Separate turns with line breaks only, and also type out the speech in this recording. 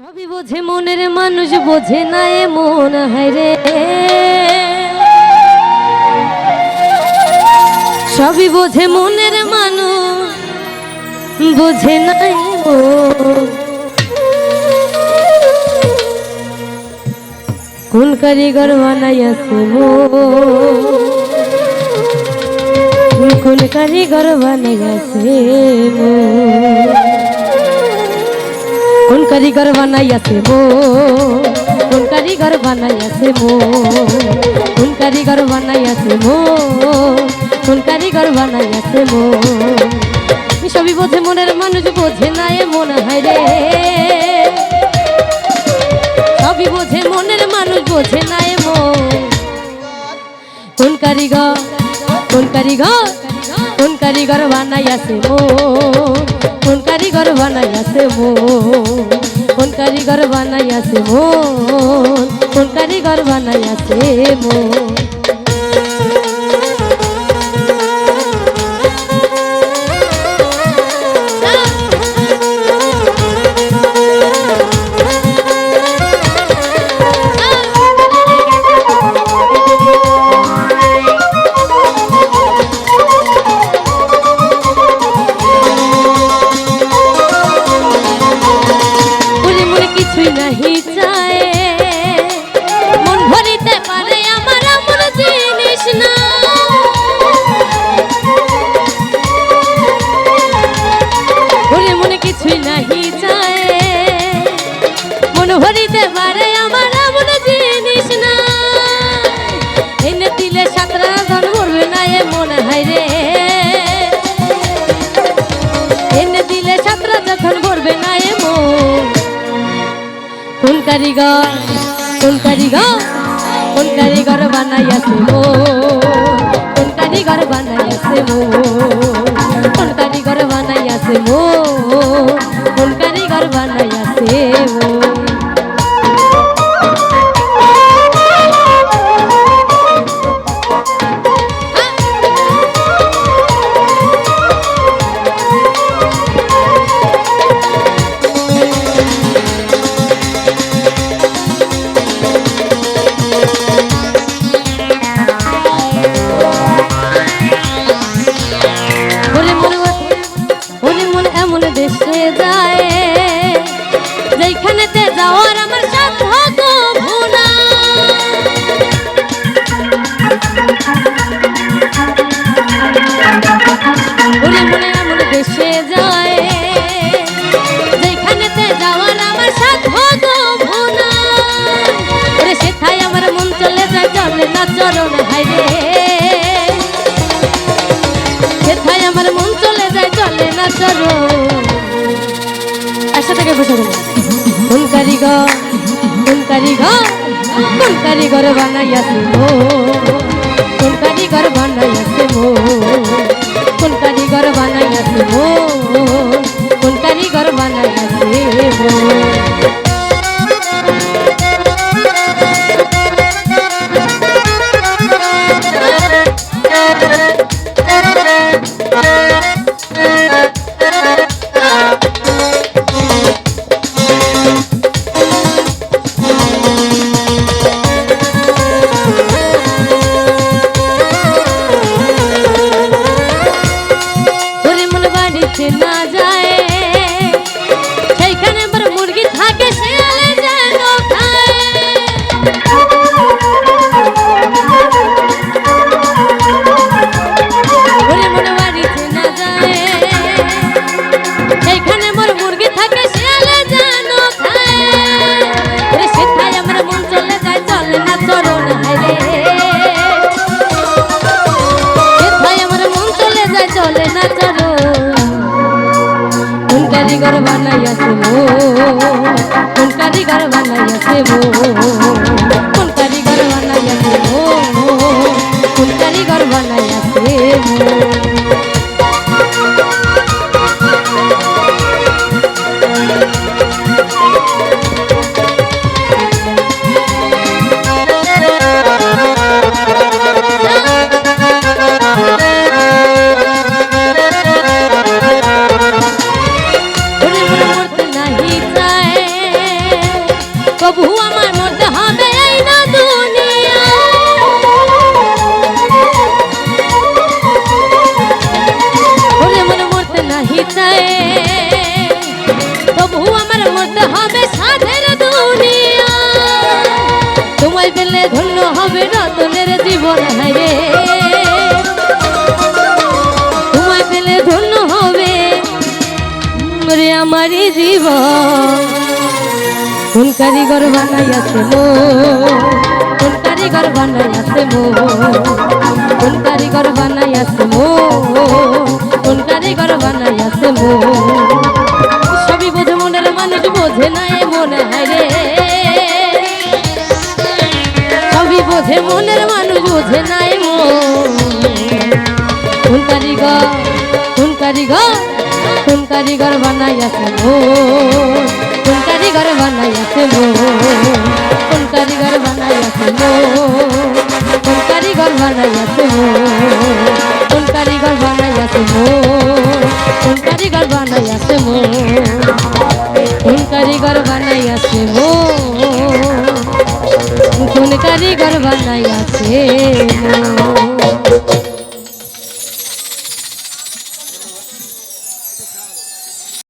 সবই বোঝে মনের মানুষ, বোঝে না এ মন হায়রে সবই বোঝে মনের মানুষ, বোঝে না এ কোন কারিগর বানাইয়াছে মন কোন কারিগর বানাইয়াছে মন কোন কারিগর বানাইয়াছে মো? কোন কারিগর বানাইয়াছে মো? কোন কারিগর বানাইয়াছে মো? কোন কারিগর বানাইয়াছে মো? সবই বোঝে, মনের মানুষ বোঝে না এ মন, হায় রে। সবই বোঝে, মনের মানুষ বোঝে না এ মন। কোন কারিগর কোন কারিগর কোন কারিগর বানাইয়াছে মো? কোন কারিগর বানাইয়াছে মো? কোন কারিগর বানাইয়াছে মো কোন কারিগর বানাইয়াছে মো কোন কারিগর কোন কারিগর কোন কারিগর বানাইয়াছে মো কোন কারিগর বানাইয়াছে মো কোন কারিগর বানাইয়াছে মো কোন কারিগর বানাইয়াছে মো না চরণ হাইরে সেথায় আমার মন চলে যায়, চলে না চলো একসাথে বসে কোন কারিগর কোন কারিগর কোন কারিগর বানাইয়াছে মো কোন কারিগর বানাইয়াছে মো কোন কারিগর বানাইয়াছে মো কারিগর বানাইয়াছে মো কোন কারিগর বানাইয়াছে মো কোন কারিগর বানাইয়াছে মো কোন কারিগর বানাইয়াছে মো হবে সাধের দুনিয়া। তোমায় পেলে ধন্য হবে রতনের জীবন, হায় তোমায় পেলে ধন্য হবে রে আমারই জীবন। কোন কারিগর বানাইয়াছে মো কোন কারিগর বানাইয়াছে মো কোন কারিগর বানাইয়াছে মো কোন কারিগর বানাইয়াছে বোঝে না এ মনে হয় রে। সবই বোঝে মনের মানুষ, বোঝে না এ মন। কোন কারিগর কারিগর, কোন কারিগর বানাইয়াছে মো কোন কারিগর বানাইয়াছে মো কোন কারিগর বানাইয়াছে মো কারিগর বানাইয়াছে